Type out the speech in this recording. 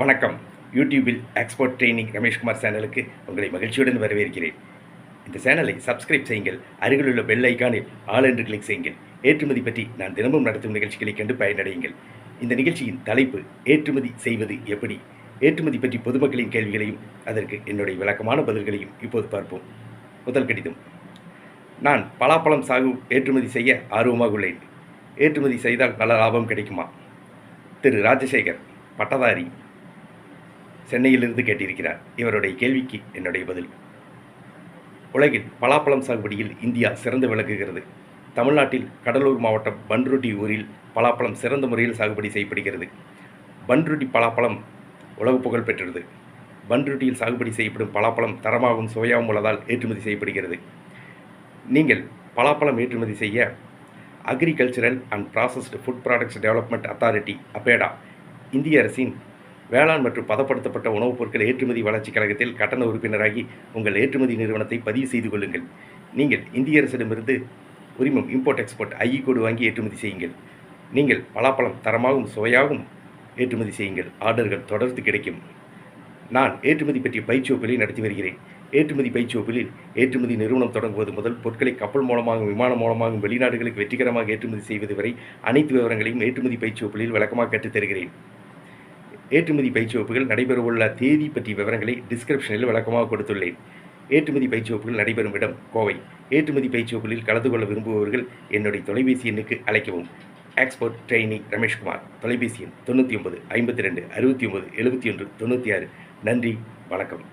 வணக்கம். யூடியூபில் export training Rameshkumar சேனலுக்கு உங்களை மகிழ்ச்சியுடன் வரவேற்கிறேன். இந்த சேனலை சப்ஸ்கிரைப் செய்யுங்கள் அருகிலுள்ள பெல் ஐக்கானில் ஆல் என்று கிளிக் செய்யுங்கள். ஏற்றுமதி பற்றி நான் தினமும் நடத்தும் நிகழ்ச்சிகளை கண்டு பயனடையுங்கள். இந்த நிகழ்ச்சியின் தலைப்பு ஏற்றுமதி செய்வது எப்படி? ஏற்றுமதி பற்றி பொதுமக்களின் கேள்விகளையும் அதற்கு என்னுடைய விளக்கமான பதில்களையும் இப்போது பார்ப்போம். முதல் கடிதம். நான் பலாப்பழம் சாகு ஏற்றுமதி செய்ய ஆர்வமாக உள்ளேன். ஏற்றுமதி செய்தால் நல்ல லாபம் கிடைக்குமா? திரு. ராஜசேகர் பட்டதாரி சென்னையிலிருந்து கேட்டிருக்கிறார். இவருடைய கேள்விக்கு என்னுடைய பதில். உலகில் பலாப்பழம் சாகுபடியில் இந்தியா சிறந்து விளங்குகிறது. தமிழ்நாட்டில் கடலூர் மாவட்டம் பன்ருட்டி ஊரில் பலாப்பழம் சிறந்த முறையில் சாகுபடி செய்யப்படுகிறது. பன்ருட்டி பலாப்பழம் உலக புகழ் பெற்றது. பன்ருட்டியில் சாகுபடி செய்யப்படும் பலாப்பழம் தரமாகவும் சுவையாகவும் உள்ளதால் ஏற்றுமதி செய்யப்படுகிறது. நீங்கள் பலாப்பழம் ஏற்றுமதி செய்ய agricultural and processed food products development authority APEDA இந்திய அரசின் வேளாண் மற்றும் பதப்படுத்தப்பட்ட உணவுப் பொருட்கள் ஏற்றுமதி வளர்ச்சிக் கழகத்தில் கட்டண உறுப்பினராகி உங்கள் ஏற்றுமதி நிறுவனத்தை பதிவு செய்து கொள்ளுங்கள். நீங்கள் இந்திய அரசிடமிருந்து உரிமம் இம்போர்ட் எக்ஸ்போர்ட் ஐஇ கோடு வாங்கி ஏற்றுமதி செய்யுங்கள். நீங்கள் பலாப்பழம் தரமாகவும் சுவையாகவும் ஏற்றுமதி செய்யுங்கள். ஆர்டர்கள் தொடர்ந்து கிடைக்கும். நான் ஏற்றுமதி பற்றிய பயிற்சி நடத்தி வருகிறேன். ஏற்றுமதி பயிற்சி ஏற்றுமதி நிறுவனம் தொடங்குவது முதல் பொருட்களை கப்பல் மூலமாகவும் விமானம் மூலமாகவும் வெளிநாடுகளுக்கு வெற்றிகரமாக ஏற்றுமதி செய்வது வரை அனைத்து விவரங்களையும் ஏற்றுமதி பயிற்சி விளக்கமாக கற்றுத் தருகிறேன் ஏற்றுமதி பயிற்சி வகுப்புகள் நடைபெறவுள்ள தேதி பற்றிய விவரங்களை டிஸ்கிரிப்ஷனில் விளக்கமாக கொடுத்துள்ளேன். ஏற்றுமதி பயிற்சி வகுப்புகள் நடைபெறும் இடம் கோவை. ஏற்றுமதி பயிற்சி வகுப்புகளில் கலந்து கொள்ள விரும்புபவர்கள் என்னுடைய தொலைபேசி எண்ணுக்கு அழைக்கவும். எக்ஸ்போர்ட் ட்ரெயினி ரமேஷ்குமார் தொலைபேசி எண் தொண்ணூற்றி ஒன்பது ஐம்பத்தி ரெண்டு அறுபத்தி ஒன்பது எழுபத்தி ஒன்று தொண்ணூற்றி ஆறு. நன்றி வணக்கம்.